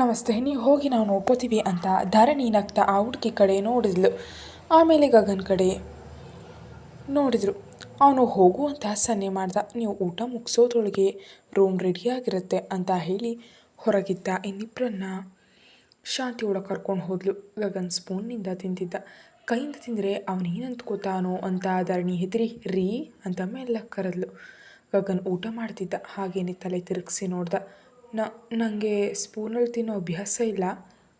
ನಮಸ್ತೆ, ನೀವು ಹೋಗಿ ನಾವು ನೋಡ್ಕೋತೀವಿ ಅಂತ ಧರಣಿ ನಗ್ತಾ ಆ ಹುಡುಗಿ ಕಡೆ ನೋಡಿದ್ಲು. ಆಮೇಲೆ ಗಗನ್ ಕಡೆ ನೋಡಿದ್ರು. ಅವನು ಹೋಗು ಅಂತ ಸನ್ನೆ ಮಾಡ್ದ. ನೀವು ಊಟ ಮುಗಿಸೋದ್ರೊಳಗೆ ರೂಮ್ ರೆಡಿಯಾಗಿರುತ್ತೆ ಅಂತ ಹೇಳಿ ಹೊರಗಿದ್ದ ಇನ್ನಿಬ್ಬರನ್ನ ಶಾಂತಿ ಒಳಗೆ ಕರ್ಕೊಂಡು ಹೋದ್ಲು. ಗಗನ್ ಸ್ಪೂನ್ನಿಂದ ತಿಂತಿದ್ದ. ಕೈಯಿಂದ ತಿಂದರೆ ಅವನೇನು ಅಂದ್ಕೋತಾನೋ ಅಂತ ಧರಣಿ ಹೆದರಿ, ರೀ ಅಂತ ಮೇಲೆ ಕರೆದ್ಲು. ಗಗನ್ ಊಟ ಮಾಡ್ತಿದ್ದ. ಹಾಗೇನೆ ತಲೆ ತಿರುಗಿಸಿ ನೋಡ್ದ. ನನಗೆ ಸ್ಪೂನಲ್ಲಿ ತಿನ್ನೋ ಅಭ್ಯಾಸ ಇಲ್ಲ.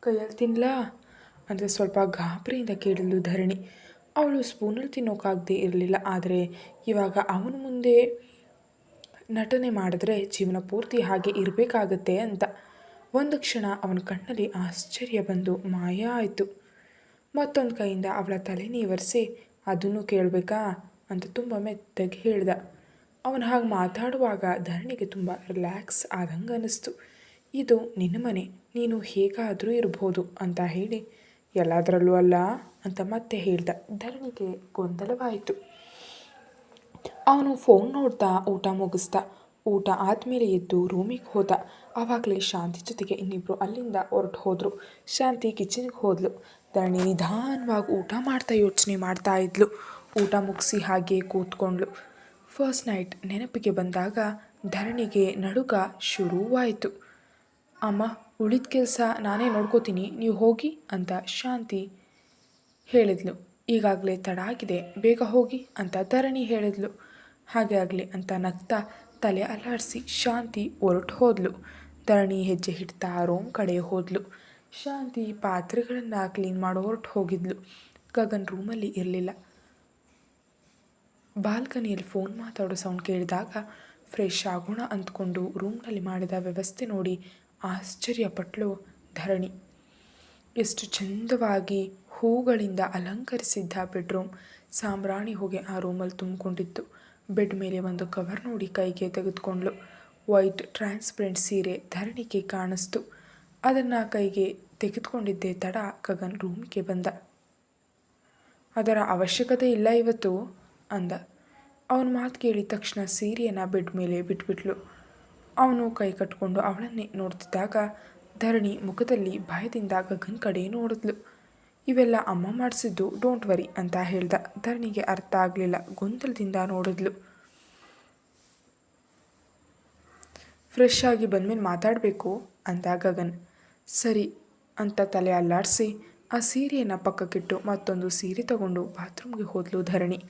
ಕೈಯಲ್ಲಿ ತಿನ್ನಲಾ ಅಂತ ಸ್ವಲ್ಪ ಗಾಬರಿಯಿಂದ ಕೇಳಿದ್ಲು ಧರಣಿ. ಅವಳು ಸ್ಪೂನಲ್ಲಿ ತಿನ್ನೋಕ್ಕಾಗದೇ ಇರಲಿಲ್ಲ. ಆದರೆ ಇವಾಗ ಅವನ ಮುಂದೆ ನಟನೆ ಮಾಡಿದ್ರೆ ಜೀವನ ಪೂರ್ತಿ ಹಾಗೆ ಇರಬೇಕಾಗತ್ತೆ ಅಂತ. ಒಂದು ಕ್ಷಣ ಅವನ ಕಣ್ಣಲ್ಲಿ ಆಶ್ಚರ್ಯ ಬಂದು ಮಾಯ ಆಯಿತು. ಮತ್ತೊಂದು ಕೈಯಿಂದ ಅವಳ ತಲೆ ನೀವರಿಸಿ, ಅದನ್ನು ಕೇಳಬೇಕಾ? ಅಂತ ತುಂಬ ಮೆತ್ತಗೆ ಹೇಳ್ದ. ಅವನು ಹಾಗೆ ಮಾತಾಡುವಾಗ ಧರಣಿಗೆ ತುಂಬ ರಿಲ್ಯಾಕ್ಸ್ ಆದಂಗೆ ಅನ್ನಿಸ್ತು. ಇದು ನಿನ್ನ ಮನೆ, ನೀನು ಹೇಗಾದರೂ ಇರ್ಬೋದು ಅಂತ ಹೇಳಿ, ಎಲ್ಲದರಲ್ಲೂ ಅಲ್ಲ ಅಂತ ಮತ್ತೆ ಹೇಳ್ದ. ಧರಣಿಗೆ ಗೊಂದಲವಾಯಿತು. ಅವನು ಫೋನ್ ನೋಡ್ತಾ ಊಟ ಮುಗಿಸ್ದ. ಊಟ ಆದಮೇಲೆ ಎದ್ದು ರೂಮಿಗೆ ಹೋದ. ಆವಾಗಲೇ ಶಾಂತಿ ಜೊತೆಗೆ ಇನ್ನಿಬ್ಬರು ಅಲ್ಲಿಂದ ಹೊರಟು ಹೋದರು. ಶಾಂತಿ ಕಿಚನ್ಗೆ ಹೋದ್ಲು. ಧರಣಿ ನಿಧಾನವಾಗಿ ಊಟ ಮಾಡ್ತಾ ಯೋಚನೆ ಮಾಡ್ತಾ ಇದ್ಲು. ಊಟ ಮುಗಿಸಿ ಹಾಗೆ ಕೂತ್ಕೊಂಡ್ಳು. ಫಸ್ಟ್ ನೈಟ್ ನೆನಪಿಗೆ ಬಂದಾಗ ಧರಣಿಗೆ ನಡುಕ ಶುರುವಾಯಿತು. ಅಮ್ಮ, ಉಳಿದ ಕೆಲಸ ನಾನೇ ನೋಡ್ಕೋತೀನಿ, ನೀವು ಹೋಗಿ ಅಂತ ಶಾಂತಿ ಹೇಳಿದ್ಲು. ಈಗಾಗಲೇ ತಡ ಆಗಿದೆ, ಬೇಗ ಹೋಗಿ ಅಂತ ಧರಣಿ ಹೇಳಿದ್ಲು. ಹಾಗೆ ಆಗಲಿ ಅಂತ ನಗ್ತಾ ತಲೆ ಅಲ್ಲಾಡಿಸಿ ಶಾಂತಿ ಹೊರಟು ಹೋದ್ಲು. ಧರಣಿ ಹೆಜ್ಜೆ ಹಿಡ್ತಾ ರೂಮ್ ಕಡೆ ಹೋದ್ಲು. ಶಾಂತಿ ಪಾತ್ರೆಗಳನ್ನು ಕ್ಲೀನ್ ಮಾಡೋ ಹೊರಟು ಹೋಗಿದ್ಲು. ಗಗನ್ ರೂಮಲ್ಲಿ ಇರಲಿಲ್ಲ. ಬಾಲ್ಕನಿಯಲ್ಲಿ ಫೋನ್ ಮಾತಾಡೋ ಸೌಂಡ್ ಕೇಳಿದಾಗ ಫ್ರೆಶ್ ಆಗೋಣ ಅಂದ್ಕೊಂಡು ರೂಮ್ನಲ್ಲಿ ಮಾಡಿದ ವ್ಯವಸ್ಥೆ ನೋಡಿ ಆಶ್ಚರ್ಯಪಟ್ಟಳು ಧರಣಿ. ಎಷ್ಟು ಚಂದವಾಗಿ ಹೂಗಳಿಂದ ಅಲಂಕರಿಸಿದ್ದ ಬೆಡ್ರೂಮ್. ಸಾಂಬ್ರಾಣಿ ಹೋಗಿ ಆ ರೂಮಲ್ಲಿ ತುಂಬಿಕೊಂಡಿತ್ತು. ಬೆಡ್ ಮೇಲೆ ಒಂದು ಕವರ್ ನೋಡಿ ಕೈಗೆ ತೆಗೆದುಕೊಂಡ್ಳು ವೈಟ್ ಟ್ರಾನ್ಸ್ಪರೆಂಟ್ ಸೀರೆ ಧರಣಿಗೆ ಕಾಣಿಸ್ತು. ಅದನ್ನು ಕೈಗೆ ತೆಗೆದುಕೊಂಡಿದ್ದೆ ತಡ ಗಗನ್ ರೂಮ್ಗೆ ಬಂದ. ಅದರ ಅವಶ್ಯಕತೆ ಇಲ್ಲ ಇವತ್ತು. ಅಂದ. ಅವನ ಮಾತು ಕೇಳಿದ ತಕ್ಷಣ ಸೀರೆಯನ್ನು ಬೆಡ್ ಮೇಲೆ ಬಿಟ್ಬಿಟ್ಲು. ಅವನು ಕೈ ಕಟ್ಕೊಂಡು ಅವಳನ್ನೇ ನೋಡ್ತಿದ್ದಾಗ ಧರಣಿ ಮುಖದಲ್ಲಿ ಭಯದಿಂದ ಗಗನ್ ಕಡೆ ನೋಡಿದ್ಲು. ಇವೆಲ್ಲ ಅಮ್ಮ ಮಾಡಿಸಿದ್ದು ಡೋಂಟ್ ವರಿ ಅಂತ ಹೇಳ್ದ. ಧರಣಿಗೆ ಅರ್ಥ ಆಗಲಿಲ್ಲ. ಗೊಂದಲದಿಂದ ನೋಡಿದ್ಲು. ಫ್ರೆಶ್ ಆಗಿ ಬಂದಮೇಲೆ ಮಾತಾಡಬೇಕು ಅಂದ ಗಗನ್. ಸರಿ ಅಂತ ತಲೆ ಅಲ್ಲಾಡಿಸಿ ಆ ಸೀರೆಯನ್ನು ಪಕ್ಕಕ್ಕಿಟ್ಟು ಮತ್ತೊಂದು ಸೀರೆ ತಗೊಂಡು ಬಾತ್ರೂಮ್ಗೆ ಹೋದ್ಲು ಧರಣಿ.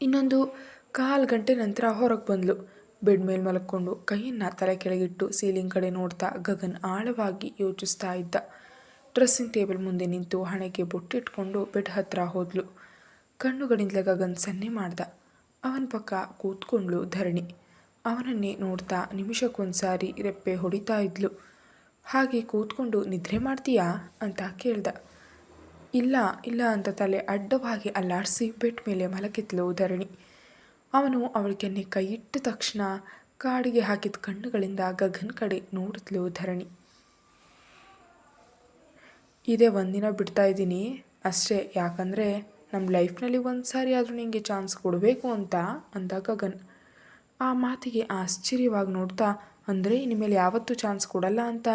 ಇನ್ನೊಂದು ಕಾಲು ಗಂಟೆ ನಂತರ ಹೊರಗೆ ಬಂದಳು ಬೆಡ್ ಮೇಲೆ ಮಲ್ಕೊಂಡು ಕೈಯನ್ನು ತಲೆ ಕೆಳಗಿಟ್ಟು ಸೀಲಿಂಗ್ ಕಡೆ ನೋಡ್ತಾ ಗಗನ್ ಆಳವಾಗಿ ಯೋಚಿಸ್ತಾ ಇದ್ದ. ಡ್ರೆಸ್ಸಿಂಗ್ ಟೇಬಲ್ ಮುಂದೆ ನಿಂತು ಹಣೆಗೆ ಬೊಟ್ಟಿಟ್ಕೊಂಡು ಬೆಡ್ ಹತ್ತಿರ ಹೋದ್ಲು. ಕಣ್ಣುಗಳಿಂದಲೇ ಗಗನ್ ಸನ್ನೆ ಮಾಡ್ದ. ಅವನ ಪಕ್ಕ ಕೂತ್ಕೊಂಡ್ಳು ಧರಣಿ. ಅವನನ್ನೇ ನೋಡ್ತಾ ನಿಮಿಷಕ್ಕೊಂದ್ಸಾರಿ ರೆಪ್ಪೆ ಹೊಡಿತಾ ಇದ್ಲು. ಹಾಗೆ ಕೂತ್ಕೊಂಡು ನಿದ್ರೆ ಮಾಡ್ತೀಯಾ? ಅಂತ ಕೇಳ್ದ. ಇಲ್ಲ ಇಲ್ಲ ಅಂತ ತಲೆ ಅಡ್ಡವಾಗಿ ಅಲ್ಲಾಡಿಸಿ ಬೆಟ್ ಮೇಲೆ ಮಲಗಿದ್ಲು ಧರಣಿ. ಅವನು ಅವಳ ಕೆನ್ನೆ ಕೈ ಇಟ್ಟ ತಕ್ಷಣ ಕಾಡಿಗೆ ಹಾಕಿದ ಕಣ್ಣುಗಳಿಂದ ಗಗನ್ ಕಡೆ ನೋಡಿದ್ಲು ಧರಣಿ. ಇದೇ ಒಂದಿನ ಬಿಡ್ತಾ ಇದ್ದೀನಿ. ಅಷ್ಟೇ, ಯಾಕಂದರೆ ನಮ್ಮ ಲೈಫ್ನಲ್ಲಿ ಒಂದು ಸಾರಿ ಆದರೂ ನಿಮಗೆ ಚಾನ್ಸ್ ಕೊಡಬೇಕು ಅಂತ ಅಂದ ಗಗನ್. ಆ ಮಾತಿಗೆ ಆಶ್ಚರ್ಯವಾಗಿ ನೋಡ್ತಾ, ಅಂದರೆ ಇನ್ಮೇಲೆ ಯಾವತ್ತೂ ಚಾನ್ಸ್ ಕೊಡಲ್ಲ ಅಂತ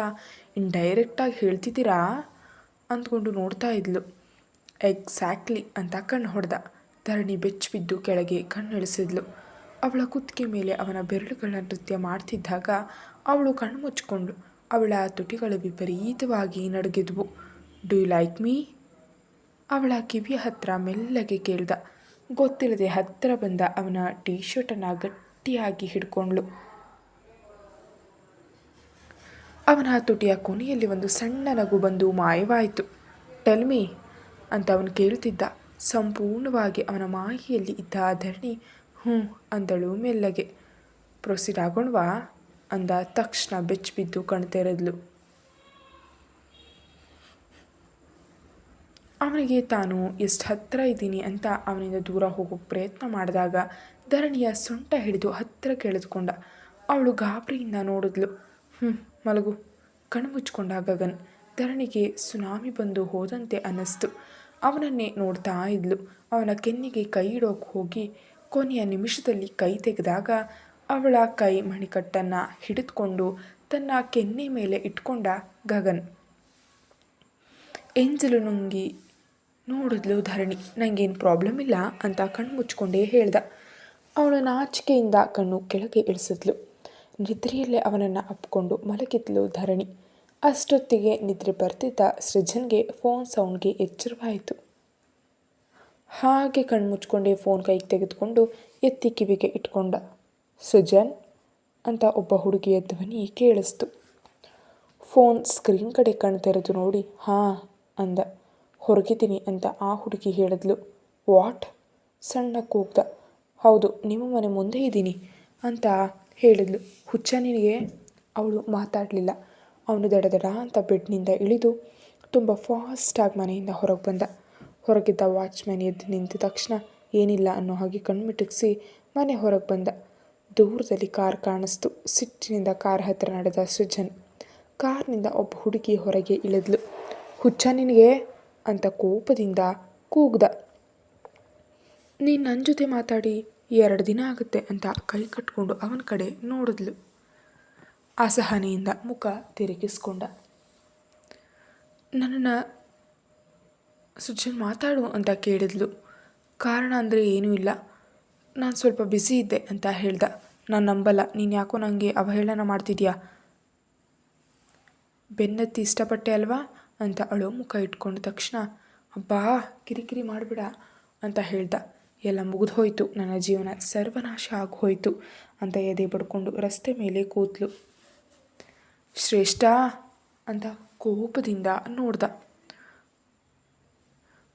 ಇಂಡೈರೆಕ್ಟಾಗಿ ಹೇಳ್ತಿದ್ದೀರಾ? ಅಂದ್ಕೊಂಡು ನೋಡ್ತಾ ಇದ್ಲು. ಎಕ್ಸಾಕ್ಟ್ಲಿ ಅಂತ ಕಣ್ಣು ಹೊಡೆದ. ಧರಣಿ ಬೆಚ್ಚಿಬಿದ್ದು ಕೆಳಗೆ ಕಣ್ಣಿಳಿಸಿದ್ಲು ಅವಳ ಕುತ್ತಿಗೆ ಮೇಲೆ ಅವನ ಬೆರಳುಗಳ ನೃತ್ಯ ಮಾಡ್ತಿದ್ದಾಗ ಅವಳು ಕಣ್ಣು ಮುಚ್ಚಿಕೊಂಡು ಅವಳ ತುಟಿಗಳು ವಿಪರೀತವಾಗಿ ನಡುಗಿದ್ವು. Do you like me? ಅವಳ ಕಿವಿಯ ಹತ್ರ ಮೆಲ್ಲಗೆ ಕೇಳ್ದ. ಗೊತ್ತಿಲ್ಲದೆ ಹತ್ತಿರ ಬಂದ ಅವನ ಟೀ ಶರ್ಟನ್ನು ಗಟ್ಟಿಯಾಗಿ ಹಿಡ್ಕೊಂಡ್ಳು. ಅವನ ತುಟಿಯ ಕೊನೆಯಲ್ಲಿ ಒಂದು ಸಣ್ಣ ನಗು ಬಂದು ಮಾಯವಾಯಿತು. ಟೆಲ್ಮಿ ಅಂತ ಅವನು ಕೇಳ್ತಿದ್ದ ಸಂಪೂರ್ಣವಾಗಿ ಅವನ ಮಾಹಿಯಲ್ಲಿ ಇದ್ದ ಧರಣಿ ಹ್ಞೂ ಅಂದಳು ಮೆಲ್ಲಗೆ. ಪ್ರೊಸೀಡ್ ಆಗೋಣವಾ? ಅಂದ ತಕ್ಷಣ ಬೆಚ್ಚಿಬಿದ್ದು ಕಣ್ತೆರೆದ್ಲು. ಅವನಿಗೆ ತಾನು ಎಷ್ಟು ಹತ್ತಿರ ಇದ್ದೀನಿ ಅಂತ ಅವನಿಂದ ದೂರ ಹೋಗೋ ಪ್ರಯತ್ನ ಮಾಡಿದಾಗ ಧರಣಿಯ ಸೊಂಟ ಹಿಡಿದು ಹತ್ತಿರ ಕೇಳಿದುಕೊಂಡ. ಅವಳು ಗಾಬರಿಯಿಂದ ನೋಡಿದ್ಲು. ಹ್ಞೂ ಮಲಗು. ಕಣ್ಣು ಮುಚ್ಕೊಂಡ ಗಗನ್ ಧರಣಿಗೆ ಸುನಾಮಿ ಬಂದು ಹೋದಂತೆ ಅನ್ನಿಸ್ತು. ಅವನನ್ನೇ ನೋಡ್ತಾ ಇದ್ಲು. ಅವನ ಕೆನ್ನಿಗೆ ಕೈ ಇಡೋಕೆ ಹೋಗಿ ಕೊನೆಯ ನಿಮಿಷದಲ್ಲಿ ಕೈ ತೆಗೆದಾಗ ಅವಳ ಕೈ ಮಣಿಕಟ್ಟನ್ನು ಹಿಡಿದುಕೊಂಡು ತನ್ನ ಕೆನ್ನೆ ಮೇಲೆ ಇಟ್ಕೊಂಡ ಗಗನ್. ಎಂಜಲು ನುಂಗಿ, ನೋಡಿದ್ಲು ಧರಣಿ ನನಗೇನು ಪ್ರಾಬ್ಲಮ್ ಇಲ್ಲ ಅಂತ ಕಣ್ಣು ಮುಚ್ಕೊಂಡೇ ಹೇಳ್ದ. ಅವಳು ನಾಚಿಕೆಯಿಂದ ಕಣ್ಣು ಕೆಳಗೆ ಇಳಿಸಿದ್ಲು. ನಿದ್ರೆಯಲ್ಲೇ ಅವನನ್ನು ಅಪ್ಕೊಂಡು ಮಲಗಿದ್ಲು ಧರಣಿ. ಅಷ್ಟೊತ್ತಿಗೆ ನಿದ್ರೆ ಬರ್ತಿದ್ದ ಸೃಜನ್ಗೆ ಫೋನ್ ಸೌಂಡ್ಗೆ ಎಚ್ಚರವಾಯಿತು. ಹಾಗೆ ಕಣ್ಣು ಮುಚ್ಕೊಂಡೆ ಫೋನ್ ಕೈಗೆ ತೆಗೆದುಕೊಂಡು ಎತ್ತಿ ಕಿವಿಗೆ ಇಟ್ಕೊಂಡ. ಸೃಜನ್? ಅಂತ ಒಬ್ಬ ಹುಡುಗಿಯ ಧ್ವನಿ ಕೇಳಿಸ್ತು. ಫೋನ್ ಸ್ಕ್ರೀನ್ ಕಡೆ ಕಣ್ಣು ತೆರೆದು ನೋಡಿ, ಹಾಂ ಅಂದ. ಹೊರಗಿದ್ದೀನಿ ಅಂತ ಆ ಹುಡುಗಿ ಹೇಳಿದ್ಲು. ವಾಟ್? ಸಣ್ಣ ಕೂಗ್ದ. ಹೌದು, ನಿಮ್ಮ ಮನೆ ಮುಂದೆ ಇದ್ದೀನಿ ಅಂತ ಹೇಳಿದ್ಲು. ಹುಚ್ಚ ನಿನಗೆ ಅವಳು ಮಾತಾಡಲಿಲ್ಲ. ಅವನು ದಡ ದಡ ಅಂತ ಬೆಡ್ನಿಂದ ಇಳಿದು ತುಂಬ ಫಾಸ್ಟಾಗಿ ಮನೆಯಿಂದ ಹೊರಗೆ ಬಂದ. ಹೊರಗಿದ್ದ ವಾಚ್ಮ್ಯಾನ್ ಎದ್ದು ನಿಂತ ತಕ್ಷಣ ಏನಿಲ್ಲ ಅನ್ನೋ ಹಾಗೆ ಕಣ್ಮಿಟುಕಿಸಿ ಮನೆ ಹೊರಗೆ ಬಂದ. ದೂರದಲ್ಲಿ ಕಾರ್ ಕಾಣಿಸ್ತು. ಸಿಟ್ಟಿನಿಂದ ಕಾರ್ ಹತ್ತಿರ ನಡೆದ ಸೃಜನ್ ಕಾರ್ನಿಂದ ಒಬ್ಬ ಹುಡುಗಿ ಹೊರಗೆ ಇಳಿದ್ಲು. ಹುಚ್ಚ ನಿನಗೆ ಅಂತ ಕೋಪದಿಂದ ಕೂಗ್ದ. ನೀನು ನನ್ನ ಜೊತೆ ಮಾತಾಡಿ. ಎರಡು ದಿನ ಆಗುತ್ತೆ ಅಂತ ಕೈ ಕಟ್ಕೊಂಡು ಅವನ ಕಡೆ ನೋಡಿದ್ಲು. ಅಸಹನೆಯಿಂದ ಮುಖ ತಿರುಗಿಸ್ಕೊಂಡ. ನನ್ನನ್ನು ಸುಜನ್ ಮಾತಾಡು ಅಂತ ಕೇಳಿದ್ಲು. ಕಾರಣ ಅಂದರೆ ಏನೂ ಇಲ್ಲ. ನಾನು ಸ್ವಲ್ಪ ಬ್ಯುಸಿ ಇದ್ದೆ ಅಂತ ಹೇಳ್ದ. ನಾನು ನಂಬಲ್ಲ. ನೀನು ಯಾಕೋ ನನಗೆ ಅವಹೇಳನ ಮಾಡ್ತಿದ್ಯಾ? ಬೆನ್ನತ್ತಿ ಇಷ್ಟಪಟ್ಟೆ ಅಲ್ವಾ? ಅಂತ ಅಳು ಮುಖ ಇಟ್ಕೊಂಡ ತಕ್ಷಣ. ಅಬ್ಬಾ, ಕಿರಿಕಿರಿ ಮಾಡಿಬಿಡ ಅಂತ ಹೇಳ್ದ. ಎಲ್ಲ ಮುಗಿದು ಹೋಯಿತು ನನ್ನ ಜೀವನ ಸರ್ವನಾಶ ಆಗೋಯ್ತು ಅಂತ ಎದೆ ಬಡ್ಕೊಂಡು ರಸ್ತೆ ಮೇಲೆ ಕೂತ್ಲು. ಶ್ರೇಷ್ಠ! ಅಂತ ಕೋಪದಿಂದ ನೋಡ್ದ.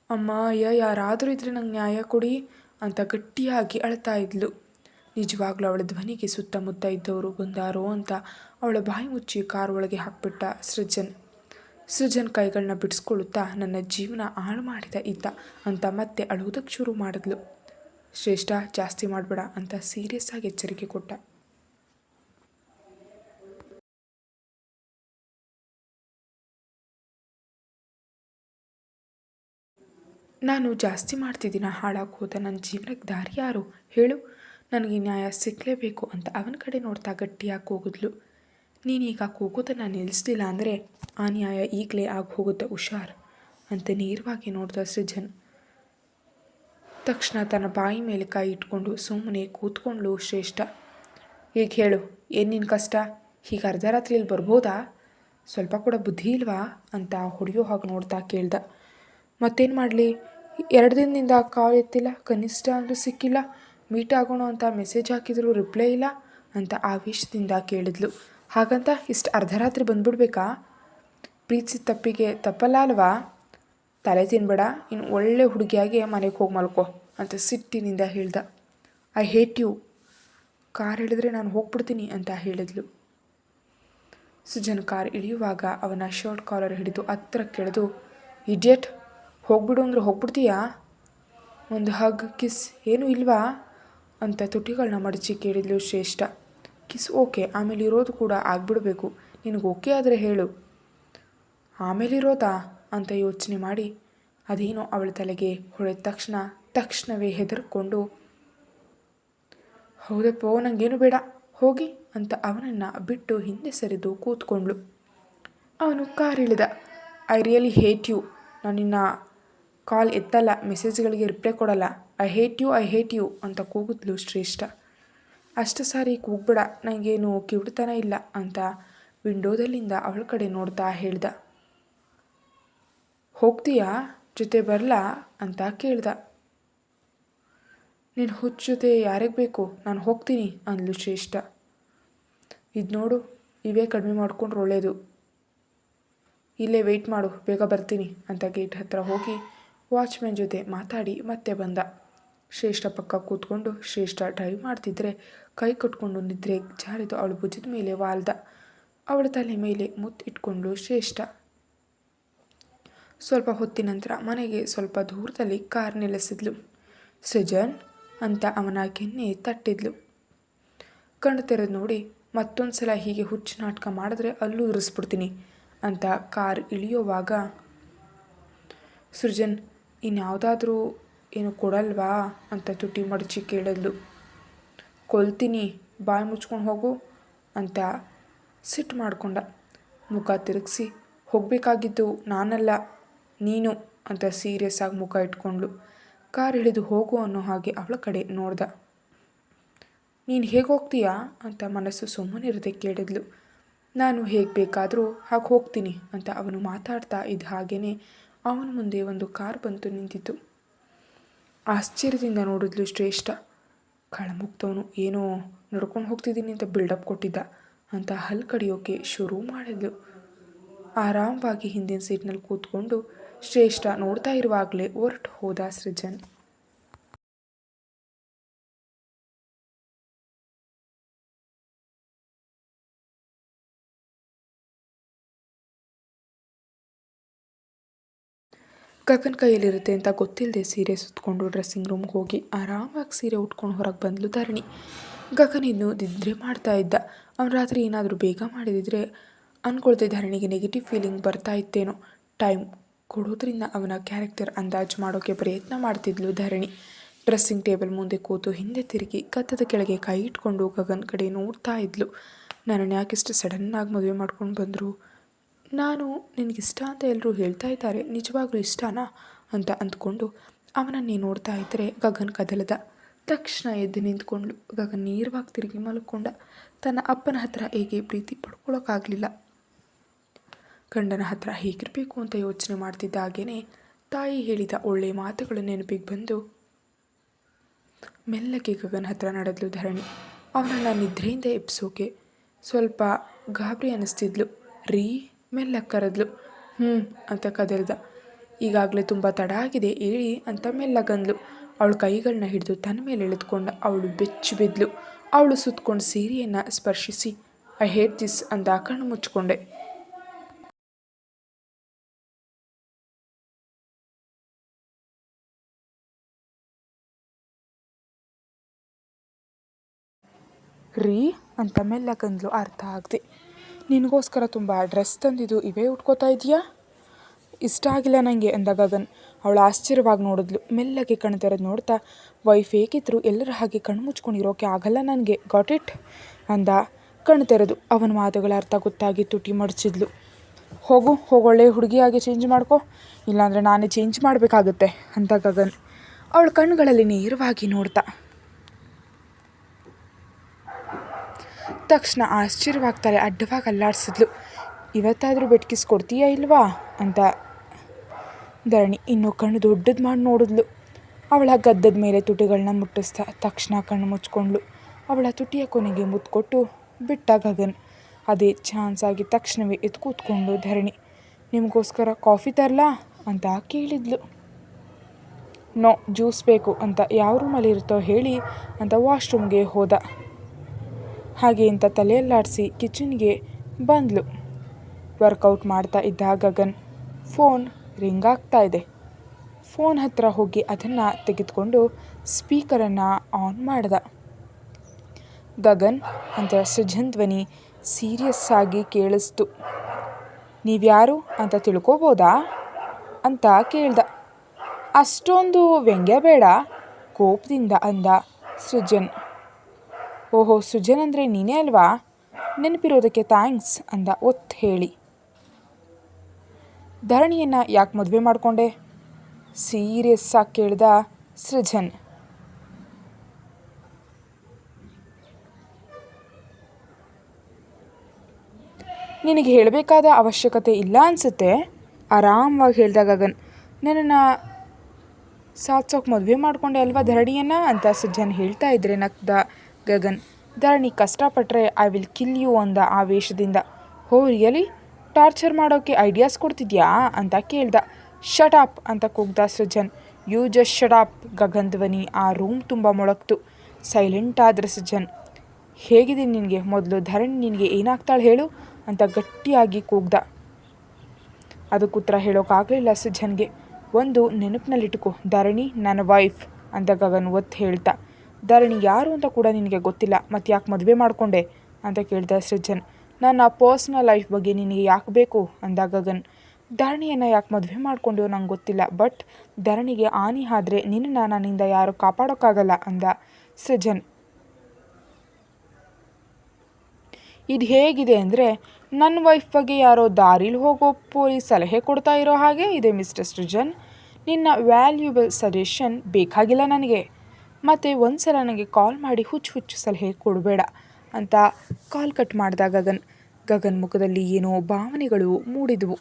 ಅಮ್ಮ, ಅಯ್ಯ, ಯಾರಾದರೂ ಇದ್ರೆ ನಂಗೆ ನ್ಯಾಯ ಕೊಡಿ ಅಂತ ಗಟ್ಟಿಯಾಗಿ ಅಳ್ತಾ ಇದ್ಲು. ನಿಜವಾಗ್ಲೂ ಅವಳ ಧ್ವನಿಗೆ ಸುತ್ತಮುತ್ತ ಇದ್ದವರು ಬಂದಾರೋ ಅಂತ ಅವಳ ಬಾಯಿ ಮುಚ್ಚಿ ಕಾರ್ ಒಳಗೆ ಹಾಕ್ಬಿಟ್ಟ ಸೃಜನ್. ಸೃಜನ್ ಕೈಗಳನ್ನ ಬಿಡಿಸ್ಕೊಳ್ಳುತ್ತಾ ನನ್ನ ಜೀವನ ಹಾಳು ಮಾಡಿದ ಇದ್ದ ಅಂತ ಮತ್ತೆ ಅಳುವುದಕ್ಕೆ ಶುರು ಮಾಡಿದ್ಲು. ಶ್ರೇಷ್ಠ, ಜಾಸ್ತಿ ಮಾಡಬೇಡ ಅಂತ ಸೀರಿಯಸ್ ಆಗಿ ಎಚ್ಚರಿಕೆ ಕೊಟ್ಟ. ನಾನು ಜಾಸ್ತಿ ಮಾಡ್ತಿದ್ದೀನ, ಹಾಳಾಗಿ ನನ್ನ ಜೀವನಕ್ಕೆ ದಾರಿ ಯಾರು? ಹೇಳು. ನನಗೆ ನ್ಯಾಯ ಸಿಕ್ಕಲೇಬೇಕು ಅಂತ ಅವನ ಕಡೆ ನೋಡ್ತಾ ಗಟ್ಟಿಯಾಗಿ ಕೂಗಿದ್ಲು. ನೀನೀಗ ಕೂಗೋದನ್ನು ನಿಲ್ಲಿಸ್ಲಿಲ್ಲ ಅಂದರೆ ಆ ನ್ಯಾಯ ಈಗಲೇ ಆಗಿ ಹೋಗುತ್ತೆ, ಹುಷಾರ್. ಅಂತ ನೇರವಾಗಿ ನೋಡ್ದ ಸೃಜನ್. ತಕ್ಷಣ ತನ್ನ ಬಾಯಿ ಮೇಲೆ ಕೈ ಇಟ್ಕೊಂಡು ಸುಮ್ಮನೆ ಕೂತ್ಕೊಂಡ್ಲು ಶ್ರೇಷ್ಠ. ಈಗ ಹೇಳು? ಏನು ನಿನ್ನ ಕಷ್ಟ? ಹೀಗೆ ಅರ್ಧ ರಾತ್ರಿಯಲ್ಲಿ ಬರ್ಬೋದಾ? ಸ್ವಲ್ಪ ಕೂಡ ಬುದ್ಧಿ ಇಲ್ವಾ? ಅಂತ ಹೊಡೆಯೋ ಹಾಗೆ ನೋಡ್ತಾ ಕೇಳ್ದ. ಮತ್ತೇನು ಮಾಡಲಿ? ಎರಡು ದಿನದಿಂದ ಕಾಲ್ ಎತ್ತಿಲ್ಲ, ಕನಿಷ್ಠ ಅಂದರೂ ಸಿಕ್ಕಿಲ್ಲ, ಮೀಟ್ ಆಗೋಣ ಅಂತ ಮೆಸೇಜ್ ಹಾಕಿದ್ರು ರಿಪ್ಲೈ ಇಲ್ಲ ಅಂತ ಆವೇಶದಿಂದ ಕೇಳಿದ್ಲು. ಹಾಗಂತ ಇಷ್ಟು ಅರ್ಧ ರಾತ್ರಿ ಬಂದ್ಬಿಡ್ಬೇಕಾ? ಪ್ರೀತಿಸಿದ ತಪ್ಪಿಗೆ ತಪ್ಪಲ್ಲ ಅಲ್ವಾ? ತಲೆ ತಿನ್ಬೇಡ, ಇನ್ನು ಒಳ್ಳೆ ಹುಡುಗಿಯಾಗಿ ಮನೆಗೆ ಹೋಗಿ ಮಲ್ಕೋ ಅಂತ ಸಿಟ್ಟಿನಿಂದ ಹೇಳ್ದ. ಐ ಹೇಟ್ ಯು ಕಾರ್ ಹೇಳಿದ್ರೆ ನಾನು ಹೋಗ್ಬಿಡ್ತೀನಿ ಅಂತ ಹೇಳಿದ್ಲು. ಸುಜನ್ ಕಾರ್ ಇಳಿಯುವಾಗ ಅವನ ಶರ್ಟ್ ಕಾಲರ್ ಹಿಡಿದು ಹತ್ರ ಕೆಳೆದು ಇಡಿಯಟ್ ಹೋಗ್ಬಿಡು ಅಂದ್ರೆ ಹೋಗ್ಬಿಡ್ತೀಯಾ? ಒಂದು ಹಗ್ ಕಿಸ್ ಏನೂ ಇಲ್ವಾ? ಅಂತ ತುಟಿಗಳನ್ನ ಮಡಚಿ ಕೇಳಿದ್ಲು ಶ್ರೇಷ್ಠ. ಕಿಸ್ ಓಕೆ ಆಮೇಲೆ ಇರೋದು ಕೂಡ ಆಗ್ಬಿಡಬೇಕು. ನಿನಗೆ ಓಕೆ ಆದರೆ ಹೇಳು. ಆಮೇಲೆ ಇರೋದಾ ಅಂತ ಯೋಚನೆ ಮಾಡಿ ಅದೇನೋ ಅವಳ ತಲೆಗೆ ಹೊಳೆದ ತಕ್ಷಣ ತಕ್ಷಣವೇ ಹೆದರ್ಕೊಂಡು, ಹೌದಪ್ಪ ನನಗೇನು ಬೇಡ, ಹೋಗಿ ಅಂತ ಅವನನ್ನು ಬಿಟ್ಟು ಹಿಂದೆ ಸರಿದು ಕೂತ್ಕೊಂಡ್ಳು. ಅವನು ಕಾರ್ ಇಳಿದ ಐ ರಿಯಲಿ ಹೇಟ್ ಯು, ನಾನು ನಿನ್ನ ಕಾಲ್ ಎತ್ತಲ್ಲ, ಮೆಸೇಜ್ಗಳಿಗೆ ರಿಪ್ಲೈ ಕೊಡಲ್ಲ, I hate you, I hate you ಅಂತ ಕೂಗಿದ್ಲು ಶ್ರೇಷ್ಠ. ಅಷ್ಟು ಸಾರಿ ಕೂಗ್ಬೇಡ ನನಗೇನು ಕಿವಿಡ್ತಾನೆ ಇಲ್ಲ ಅಂತ ವಿಂಡೋದಲ್ಲಿಂದ ಅವಳ ಕಡೆ ನೋಡ್ತಾ ಹೇಳ್ದ. ಹೋಗ್ತೀಯಾ? ಜೊತೆ ಬರಲಾ? ಅಂತ ಕೇಳ್ದ. ನಿನ್ನ ಹುಚ್ಚ ಜೊತೆ ಯಾರಿಗೆ ಬೇಕು? ನಾನು ಹೋಗ್ತೀನಿ ಅಂದ್ಲು ಶ್ರೇಷ್ಠ. ಇದು ನೋಡು, ಇವೇ ಕಡಿಮೆ ಮಾಡ್ಕೊಂಡ್ರೆ ಒಳ್ಳೆಯದು ಇಲ್ಲೇ ವೆಯ್ಟ್ ಮಾಡು, ಬೇಗ ಬರ್ತೀನಿ ಅಂತ ಗೇಟ್ ಹತ್ರ ಹೋಗಿ ವಾಚ್ಮ್ಯಾನ್ ಜೊತೆ ಮಾತಾಡಿ ಮತ್ತೆ ಬಂದ. ಶ್ರೇಷ್ಠ ಪಕ್ಕ ಕೂತ್ಕೊಂಡು ಶ್ರೇಷ್ಠ ಡ್ರೈವ್ ಮಾಡ್ತಿದ್ರೆ ಕೈ ಕಟ್ಕೊಂಡು ನಿದ್ರೆ ಜಾರಿದು ಅವಳು ಭುಜದ ಮೇಲೆ ವಾಲ್ದ. ಅವಳ ತಲೆ ಮೇಲೆ ಮುತ್ತಿಟ್ಕೊಂಡು ಶ್ರೇಷ್ಠ ಸ್ವಲ್ಪ ಹೊತ್ತಿನ ನಂತರ ಮನೆಗೆ ಸ್ವಲ್ಪ ದೂರದಲ್ಲಿ ಕಾರ್ ನಿಲ್ಲಿಸಿದ್ಲು ಸೃಜನ್ ಅಂತ ಅವನ ಕೆನ್ನೆ ತಟ್ಟಿದ್ಲು. ಕಣ್ಣು ತೆರೆದು ನೋಡಿ ಮತ್ತೊಂದು ಸಲ ಹೀಗೆ ಹುಚ್ಚು ನಾಟಕ ಮಾಡಿದ್ರೆ ಅಲ್ಲೂ ಉರಿಸ್ಬಿಡ್ತೀನಿ ಅಂತ ಕಾರ್ ಇಳಿಯೋವಾಗ, ಸೃಜನ್, ಇನ್ಯಾವುದಾದ್ರೂ ಏನು ಕೊಡಲ್ವಾ ಅಂತ ತುಟಿ ಮಡಚಿ ಕೇಳಿದ್ಲು. ಕೊಲ್ತೀನಿ, ಬಾಯಿ ಮುಚ್ಕೊಂಡು ಹೋಗು ಅಂತ ಸಿಟ್ಟು ಮಾಡಿಕೊಂಡ. ಮುಖ ತಿರುಗಿಸಿ, ಹೋಗಬೇಕಾಗಿದ್ದು ನಾನಲ್ಲ. ನೀನು ಅಂತ ಸೀರಿಯಸ್ ಆಗಿ ಮುಖ ಇಟ್ಕೊಂಡ್ಳು ಕಾರ್ ಇಳಿದು ಹೋಗು ಅನ್ನೋ ಹಾಗೆ ಅವಳ ಕಡೆ ನೋಡ್ದ. ನೀನು ಹೇಗೆ ಹೋಗ್ತೀಯಾ ಅಂತ ಮನಸ್ಸು ಸುಮ್ಮನಿರದೆ ಕೇಳಿದ್ಲು. ನಾನು ಹೇಗೆ ಬೇಕಾದರೂ ಹಾಗೆ ಹೋಗ್ತೀನಿ ಅಂತ ಅವನು ಮಾತಾಡ್ತಾ ಇದ್ದ ಹಾಗೇ ಅವನ ಮುಂದೆ ಒಂದು ಕಾರ್ ಬಂತು ನಿಂತಿತು ಆಶ್ಚರ್ಯದಿಂದ ನೋಡಿದ್ಲು ಶ್ರೇಷ್ಠ. ಕಳಮುಕ್ತವನು, ಏನೋ ನಡ್ಕೊಂಡು ಹೋಗ್ತಿದ್ದೀನಿ ಅಂತ ಬಿಲ್ಡಪ್ ಕೊಟ್ಟಿದ್ದ ಅಂತ ಹಲ್ ಕಡಿಯೋಕೆ ಶುರು ಮಾಡಿದ್ಲು. ಆರಾಮವಾಗಿ ಹಿಂದಿನ ಸೀಟ್ನಲ್ಲಿ ಕೂತ್ಕೊಂಡು ಶ್ರೇಷ್ಠ ನೋಡ್ತಾ ಇರುವಾಗಲೇ ಹೊರಟು ಹೋದ ಸೃಜನ್. ಗಗನ್ ಕೈಯಲ್ಲಿರುತ್ತೆ ಅಂತ ಗೊತ್ತಿಲ್ಲದೆ ಸೀರೆ ಸುತ್ತಕೊಂಡು ಡ್ರೆಸ್ಸಿಂಗ್ ರೂಮ್ಗೆ ಹೋಗಿ ಆರಾಮಾಗಿ ಸೀರೆ ಉಟ್ಕೊಂಡು ಹೊರಗೆ ಬಂದಲು ಧರಣಿ. ಗಗನ್ ಇನ್ನು ನಿದ್ರೆ ಮಾಡ್ತಾ ಇದ್ದ. ಅವ್ನು ರಾತ್ರಿ ಏನಾದರೂ ಬೇಗ ಮಾಡಿದಿದ್ರೆ ಅಂದ್ಕೊಳ್ದೆ ಧರಣಿಗೆ ನೆಗೆಟಿವ್ ಫೀಲಿಂಗ್ ಬರ್ತಾ ಇತ್ತೇನೋ. ಟೈಮ್ ಕೊಡೋದ್ರಿಂದ ಅವನ ಕ್ಯಾರೆಕ್ಟರ್ ಅಂದಾಜು ಮಾಡೋಕ್ಕೆ ಪ್ರಯತ್ನ ಮಾಡ್ತಿದ್ಲು ಧರಣಿ. ಡ್ರೆಸ್ಸಿಂಗ್ ಟೇಬಲ್ ಮುಂದೆ ಕೂತು ಹಿಂದೆ ತಿರುಗಿ ಕತ್ತದ ಕೆಳಗೆ ಕೈ ಇಟ್ಕೊಂಡು ಗಗನ್ ಕಡೆ ನೋಡ್ತಾ ಇದ್ಲು. ನನ್ನನ್ನು ಯಾಕಿಷ್ಟು ಸಡನ್ನಾಗಿ ಮದುವೆ ಮಾಡ್ಕೊಂಡು ಬಂದರು? ನಾನು ನಿನಗಿಷ್ಟ ಅಂತ ಎಲ್ಲರೂ ಹೇಳ್ತಾ ಇದ್ದಾರೆ, ನಿಜವಾಗ್ಲೂ ಇಷ್ಟನಾ? ಅಂತ ಅಂದ್ಕೊಂಡು ಅವನನ್ನೇ ನೋಡ್ತಾ ಇದ್ದರೆ ಗಗನ್ ಕದಲದ. ತಕ್ಷಣ ಎದ್ದು ನಿಂತ್ಕೊಂಡ್ಳು ಗಗನ್ ನೇರವಾಗಿ ತಿರುಗಿ ಮಲ್ಕೊಂಡ. ತನ್ನ ಅಪ್ಪನ ಹತ್ರ ಹೇಗೆ ಪ್ರೀತಿ ಪಡ್ಕೊಳ್ಳೋಕ್ಕಾಗಲಿಲ್ಲ ಗಂಡನ ಹತ್ರ ಹೇಗಿರಬೇಕು ಅಂತ ಯೋಚನೆ ಮಾಡ್ತಿದ್ದ ತಾಯಿ ಹೇಳಿದ ಒಳ್ಳೆ ಮಾತುಗಳು ನೆನಪಿಗೆ ಬಂದು, ಮೆಲ್ಲಗೆ ಗಗನ ಹತ್ರ ನಡೆದ್ಲು ಧರಣಿ. ಅವನನ್ನು ನಿದ್ರೆಯಿಂದ ಎಬ್ಸೋಕೆ ಸ್ವಲ್ಪ ಗಾಬರಿ ಅನ್ನಿಸ್ತಿದ್ಲು ರೀ ಮೆಲ್ಲಗೆ ಕರೆದ್ಲು. ಹ್ಞೂ ಅಂತ ಕದರ್ದ. ಈಗಾಗಲೇ ತುಂಬ ತಡ ಆಗಿದೆ ಹೇಳಿ ಅಂತ ಮೆಲ್ಲಗಂದ್ಲು ಅವಳು ಕೈಗಳನ್ನ ಹಿಡಿದು ತನ್ನ ಮೇಲೆ ಎಳೆದುಕೊಂಡ ಅವಳು ಬೆಚ್ಚಿ ಬಿದ್ಲು. ಅವಳು ಸುತ್ತಕೊಂಡು ಸೀರೆಯನ್ನು ಸ್ಪರ್ಶಿಸಿ ಐ ಹೇಟ್ ದಿಸ್ ಅಂತ ಕಣ್ಣು ಮುಚ್ಕೊಂಡೆ ರೀ ಅಂತ ಮೆಲ್ಲಗಂದ್ಲು ಅರ್ಥ ಆಗದೆ. ನಿನಗೋಸ್ಕರ ತುಂಬ ಡ್ರೆಸ್ ತಂದಿದ್ದು ಇವೇ ಉಟ್ಕೋತಾ ಇದೆಯಾ ಇಷ್ಟ ಆಗಿಲ್ಲ ನನಗೆ ಅಂದ ಗಗನ್. ಅವಳು ಆಶ್ಚರ್ಯವಾಗಿ ನೋಡಿದ್ಲು. ಮೆಲ್ಲಗೆ ಕಣ್ತಿರೋದು ತೆರೆದು ನೋಡ್ತಾ, ವೈಫ್ ಹೇಗಿದ್ರು ಎಲ್ಲರ ಹಾಗೆ ಕಣ್ಣು ಮುಚ್ಕೊಂಡಿರೋಕೆ ಆಗಲ್ಲ ನನಗೆ. ಗಾಟ್ ಇಟ್ ಅಂದ. ಕಣ್ತಿರೋದು ತೆರೆದು ಅವನ ಮಾತುಗಳ ಅರ್ಥ ಗೊತ್ತಾಗಿ ತುಟಿ ಮಡಚಿದ್ಲು. ಹೋಗು ಹೋಗೊಳ್ಳೆ ಹುಡುಗಿಯಾಗಿ ಚೇಂಜ್ ಮಾಡ್ಕೊ. ಇಲ್ಲಾಂದರೆ ನಾನೇ ಚೇಂಜ್ ಮಾಡಬೇಕಾಗುತ್ತೆ ಅಂತ ಗಗನ್. ಅವಳ ಕಣ್ಣುಗಳಲ್ಲಿ ನೇರವಾಗಿ ನೋಡ್ತಾ ತಕ್ಷಣ ಆಶ್ಚರ್ಯವಾಗ್ತಾರೆ, ಅಡ್ಡವಾಗಿ ಅಲ್ಲಾಡಿಸಿದ್ಲು. ಇವತ್ತಾದರೂ ಬೆಟ್ಕಿಸ್ ಕೊಡ್ತೀಯಾ ಇಲ್ವಾ? ಅಂತ ಧರಣಿ ಇನ್ನೂ ಕಣ್ಣು ದೊಡ್ಡದು ಮಾಡಿ ನೋಡಿದ್ಲು. ಅವಳ ಗದ್ದದ ಮೇಲೆ ತುಟಿಗಳನ್ನ ಮುಟ್ಟಿಸ್ತಾ ತಕ್ಷಣ ಕಣ್ಣು ಮುಚ್ಕೊಂಡ್ಳು ಅವಳ ತುಟಿಯ ಕೊನೆಗೆ ಮುತ್ಕೊಟ್ಟು ಬಿಟ್ಟ ಗಗನ್. ಅದೇ ಚಾನ್ಸ್ ಆಗಿ ತಕ್ಷಣವೇ ಎದ್ದು ಕೂತ್ಕೊಂಡು ಧರಣಿ, ನಿಮಗೋಸ್ಕರ ಕಾಫಿ ತರಲಾ? ಅಂತ ಕೇಳಿದ್ಲು. ನೋ, ಜ್ಯೂಸ್ ಬೇಕು ಅಂತ ಯಾವ ರೂಮಲ್ಲಿ ಇರುತ್ತೋ ಹೇಳಿ ಅಂತ ವಾಶ್ರೂಮ್ಗೆ ಹೋದ. ಹಾಗೆ ಅಂತ ತಲೆಯಲ್ಲಾಡಿಸಿ ಕಿಚನ್ಗೆ ಬಂದಳು ವರ್ಕೌಟ್ ಮಾಡ್ತಾ ಇದ್ದ ಗಗನ್. ಫೋನ್ ರಿಂಗ್ ಆಗ್ತಾ ಇದೆ. ಫೋನ್ ಹತ್ತಿರ ಹೋಗಿ ಅದನ್ನು ತೆಗೆದುಕೊಂಡು ಸ್ಪೀಕರನ್ನು ಆನ್ ಮಾಡ್ದ. ಗಗನ್ ಅಂತ ಸೃಜನ್ ಧ್ವನಿ ಸೀರಿಯಸ್ ಆಗಿ ಕೇಳಿಸ್ತು. ನೀವ್ಯಾರು ಅಂತ ತಿಳ್ಕೊಬೋದಾ? ಅಂತ ಕೇಳ್ದ. ಅಷ್ಟೊಂದು ವ್ಯಂಗ್ಯ ಬೇಡ, ಕೋಪದಿಂದ ಅಂದ ಸೃಜನ್. ಓಹೋ ಸುಜನ್ ಅಂದರೆ ನೀನೇ ಅಲ್ವಾ? ನೆನಪಿರೋದಕ್ಕೆ ಥ್ಯಾಂಕ್ಸ್ ಅಂದ ಒತ್ತು ಹೇಳಿ. ಧರಣಿಯನ್ನು ಯಾಕೆ ಮದುವೆ ಮಾಡಿಕೊಂಡೆ? ಸೀರಿಯಸ್ ಆಗಿ ಕೇಳ್ದ ಸೃಜನ್. ನಿನಗೆ ಹೇಳಬೇಕಾದ ಅವಶ್ಯಕತೆ ಇಲ್ಲ ಅನಿಸುತ್ತೆ? ಆರಾಮವಾಗಿ ಹೇಳಿದಾಗ ಗಗನ್. ನನ್ನನ್ನು ಸಾಧ್ಸೋಕೆ ಮದುವೆ ಮಾಡಿಕೊಂಡೆ ಅಲ್ವಾ ಧರಣಿಯನ್ನು? ಅಂತ ಸೃಜನ್ ಹೇಳ್ತಾ ಇದ್ರೆ ನಗ್ದ ಗಗನ್, ಧರಣಿ ಕಷ್ಟಪಟ್ಟರೆ ಐ ವಿಲ್ ಕಿಲ್ ಯು ಅಂದ ಆವೇಶದಿಂದ. ಹೋ ರಿಯಲಿ ಟಾರ್ಚರ್ ಮಾಡೋಕ್ಕೆ ಐಡಿಯಾಸ್ ಕೊಡ್ತಿದ್ಯಾ? ಅಂತ ಕೇಳ್ದ. ಶಟ್ ಅಪ್ ಅಂತ ಕೂಗ್ದ Srujan. You just up Gagan ಧ್ವನಿ. ಆ ರೂಮ್ ತುಂಬ ಮೊಳಕ್ತು. ಸೈಲೆಂಟ್ ಆದ್ರೆ ಸೃಜನ್. ಹೇಗಿದೆ ನಿನಗೆ? ಮೊದಲು ಧರಣಿ ನಿನಗೆ ಏನಾಗ್ತಾಳೆ ಹೇಳು? ಅಂತ ಗಟ್ಟಿಯಾಗಿ ಕೂಗ್ದ. ಅದಕ್ಕೆ ಉತ್ತರ ಹೇಳೋಕ್ಕಾಗಲಿಲ್ಲ ಸೃಜನ್ಗೆ. ಒಂದು ನೆನಪಿನಲ್ಲಿಟ್ಕೋ. ಧರಣಿ, ನನ್ನ ವೈಫ್ ಅಂತ ಗಗನ್ ಒತ್ತು ಹೇಳ್ತಾ. ಧರಣಿ ಯಾರು ಅಂತ ಕೂಡ ನಿನಗೆ ಗೊತ್ತಿಲ್ಲ ಮತ್ತು ಯಾಕೆ ಮದುವೆ ಮಾಡಿಕೊಂಡೆ? ಅಂತ ಕೇಳಿದ ಸೃಜನ್. ನನ್ನ ಪರ್ಸ್ನಲ್ ಲೈಫ್ ಬಗ್ಗೆ ನಿನಗೆ ಯಾಕೆ ಬೇಕು? ಅಂದ ಗಗನ್. ಧರಣಿಯನ್ನು ಯಾಕೆ ಮದುವೆ ಮಾಡಿಕೊಂಡು ನಂಗೆ ಗೊತ್ತಿಲ್ಲ ಬಟ್ ಧರಣಿಗೆ ಹಾನಿ ಆದರೆ ನಿನ್ನ ನನ್ನಿಂದ ಯಾರು ಕಾಪಾಡೋಕ್ಕಾಗಲ್ಲ, ಅಂದ ಸೃಜನ್. ಇದು ಹೇಗಿದೆ ಅಂದರೆ ನನ್ನ ವೈಫ್ ಬಗ್ಗೆ ಯಾರೋ ದಾರಿಲಿ ಹೋಗೋ ಪೊಲೀಸ್ ಸಲಹೆ ಕೊಡ್ತಾ ಇರೋ ಹಾಗೆ ಇದೆ ಮಿಸ್ಟರ್ ಸೃಜನ್. ನಿನ್ನ ವ್ಯಾಲ್ಯೂಬಲ್ ಸಜೆಷನ್ ಬೇಕಾಗಿಲ್ಲ ನನಗೆ. ಮತ್ತು ಒಂದು ಸಲ ನನಗೆ ಕಾಲ್ ಮಾಡಿ ಹುಚ್ಚು ಹುಚ್ಚು ಸಲಹೆ ಕೊಡಬೇಡ ಅಂತ ಕಾಲ್ ಕಟ್ ಮಾಡಿದ ಗಗನ್ ಗಗನ್ ಮುಖದಲ್ಲಿ ಏನೋ ಭಾವನೆಗಳು ಮೂಡಿದವು.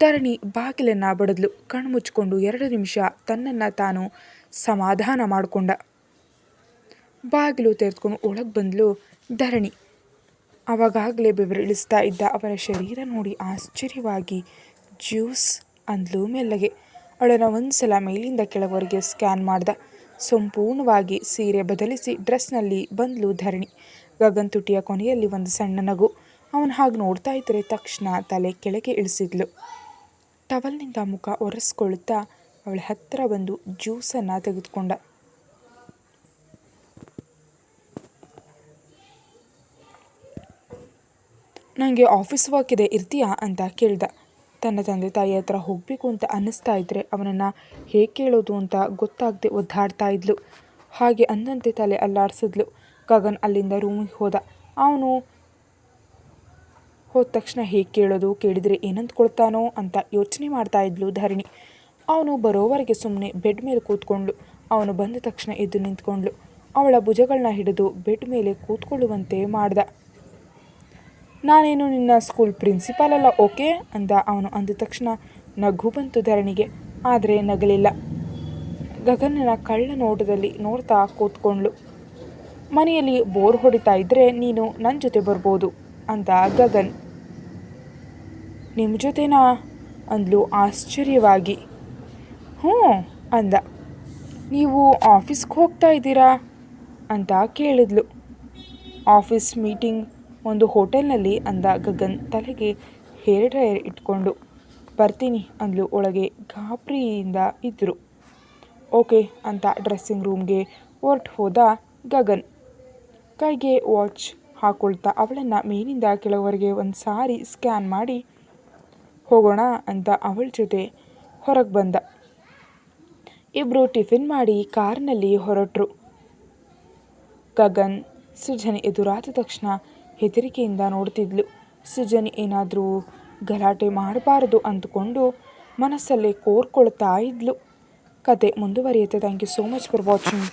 ಧರಣಿ ಬಾಗಿಲನ್ನು ಬಡದಲು ಕಣ್ಣು ಮುಚ್ಕೊಂಡು ಎರಡು ನಿಮಿಷ ತನ್ನನ್ನು ತಾನು ಸಮಾಧಾನ ಮಾಡಿಕೊಂಡ. ಬಾಗಿಲು ತೆರೆದುಕೊಂಡು ಒಳಗೆ ಬಂದಲು ಧರಣಿ. ಆವಾಗಲೇ ಬೆವರಿಳಿಸ್ತಾ ಇದ್ದ ಅವರ ಶರೀರ ನೋಡಿ ಆಶ್ಚರ್ಯವಾಗಿ ಜ್ಯೂಸ್ ಅಂದ್ಲು ಮೆಲ್ಲಗೆ ಅವಳನ್ನು ಒಂದು ಸಲ ಮೇಲಿಂದ ಕೆಳವರೆಗೆ ಸ್ಕ್ಯಾನ್ ಮಾಡ್ದ. ಸಂಪೂರ್ಣವಾಗಿ ಸೀರೆ ಬದಲಿಸಿ ಡ್ರೆಸ್ನಲ್ಲಿ ಬಂದ್ಲು ಧರಣಿ. ಗಗನ್ ತುಟಿಯ ಕೊನೆಯಲ್ಲಿ ಒಂದು ಸಣ್ಣ ನಗು. ಅವನು ಹಾಗೆ ನೋಡ್ತಾ ಇದ್ದರೆ ತಕ್ಷಣ ತಲೆ ಕೆಳಗೆ ಇಳಿಸಿದ್ಲು. ಟವಲ್ನಿಂದ ಮುಖ ಒರೆಸ್ಕೊಳ್ಳುತ್ತಾ ಅವಳ ಹತ್ತಿರ ಬಂದು ಜ್ಯೂಸನ್ನು ತೆಗೆದುಕೊಂಡ. ನನಗೆ ಆಫೀಸ್ ವರ್ಕ್ ಇದೆ ಇರ್ತೀಯಾ? ಅಂತ ಕೇಳ್ದ. ತನ್ನ ತಂದೆ ತಾಯಿ ಹತ್ರ ಹೋಗಬೇಕು ಅಂತ ಅನ್ನಿಸ್ತಾ ಇದ್ದರೆ ಅವನನ್ನು ಹೇಗೆ ಕೇಳೋದು ಅಂತ ಗೊತ್ತಾಗದೆ ಒದ್ದಾಡ್ತಾ ಇದ್ಲು. ಹಾಗೆ ಅಂದಂತೆ ತಲೆ ಅಲ್ಲಾಡಿಸಿದ್ಲು. ಗಗನ್ ಅಲ್ಲಿಂದ ರೂಮಿಗೆ ಹೋದ. ಅವನು ಹೋದ ತಕ್ಷಣ ಹೇಗೆ ಕೇಳೋದು, ಕೇಳಿದರೆ ಏನಂದ್ಕೊಳ್ತಾನೋ ಅಂತ ಯೋಚನೆ ಮಾಡ್ತಾ ಇದ್ಲು ಧರಣಿ. ಅವನು ಬರೋವರೆಗೆ ಸುಮ್ಮನೆ ಬೆಡ್ ಮೇಲೆ ಕೂತ್ಕೊಂಡ್ಳು ಅವನು ಬಂದ ತಕ್ಷಣ ಎದ್ದು ನಿಂತ್ಕೊಂಡ್ಳು ಅವಳ ಭುಜಗಳನ್ನ ಹಿಡಿದು ಬೆಡ್ ಮೇಲೆ ಕೂತ್ಕೊಳ್ಳುವಂತೆ ಮಾಡ್ದ. ನಾನೇನು ನಿನ್ನ ಸ್ಕೂಲ್ ಪ್ರಿನ್ಸಿಪಾಲ್ ಅಲ್ಲ ಓಕೆ ಅಂದ ಅವನು ಅಂದ ತಕ್ಷಣ ನಗು ಬಂತು ಧರಣಿಗೆ. ಆದರೆ ನಗಲಿಲ್ಲ. ಗಗನನ ಕಳ್ಳ ನೋಟದಲ್ಲಿ ನೋಡ್ತಾ ಕೂತ್ಕೊಂಡ್ಳು. ಮನೆಯಲ್ಲಿ ಬೋರ್ ಹೊಡಿತಾ ಇದ್ದರೆ ನೀನು ನನ್ನ ಜೊತೆ ಬರ್ಬೋದು ಅಂತ ಗಗನ್. ನಿಮ್ಮ ಜೊತೆನಾ? ಅಂದ್ಲು ಆಶ್ಚರ್ಯವಾಗಿ. ಹ್ಞೂ, ಅಂದ. ನೀವು ಆಫೀಸ್ಗೆ ಹೋಗ್ತಾ ಇದ್ದೀರಾ? ಅಂತ ಕೇಳಿದ್ಲು. ಆಫೀಸ್ ಮೀಟಿಂಗ್ ಒಂದು ಹೋಟೆಲ್ನಲ್ಲಿ ಅಂದ ಗಗನ್ ತಲೆಗೆ ಹೇರ್ ಡ್ರೈಯರ್ ಇಟ್ಕೊಂಡು, ಬರ್ತೀನಿ ಅಂದ್ಲು ಒಳಗೆ ಗಾಬರಿಯಿಂದ ಇದ್ದರು ಓಕೆ ಅಂತ ಡ್ರೆಸ್ಸಿಂಗ್ ರೂಮ್ಗೆ ಹೊರ್ಟು ಹೋದ ಗಗನ್. ಕೈಗೆ ವಾಚ್ ಹಾಕೊಳ್ತಾ ಅವಳನ್ನು ಮೇಲಿಂದ ಕೆಲವರಿಗೆ ಒಂದು ಸಾರಿ ಸ್ಕ್ಯಾನ್ ಮಾಡಿ, ಹೋಗೋಣ ಅಂತ ಅವಳ ಜೊತೆ ಹೊರಗೆ ಬಂದ. ಇಬ್ಬರು ಟಿಫಿನ್ ಮಾಡಿ ಕಾರ್ನಲ್ಲಿ ಹೊರಟರು. ಗಗನ್ ಸೃಜನ್ ಎದುರಾದ ತಕ್ಷಣ ಹೆದರಿಕೆಯಿಂದ ನೋಡ್ತಿದ್ಲು. ಸೃಜನ್, ಏನಾದರೂ ಗಲಾಟೆ ಮಾಡಬಾರದು ಅಂದುಕೊಂಡು ಮನಸ್ಸಲ್ಲೇ ಕೋರ್ಕೊಳ್ತಾ ಇದ್ಲು. ಕತೆ ಮುಂದುವರಿಯುತ್ತೆ. Thank you so much for watching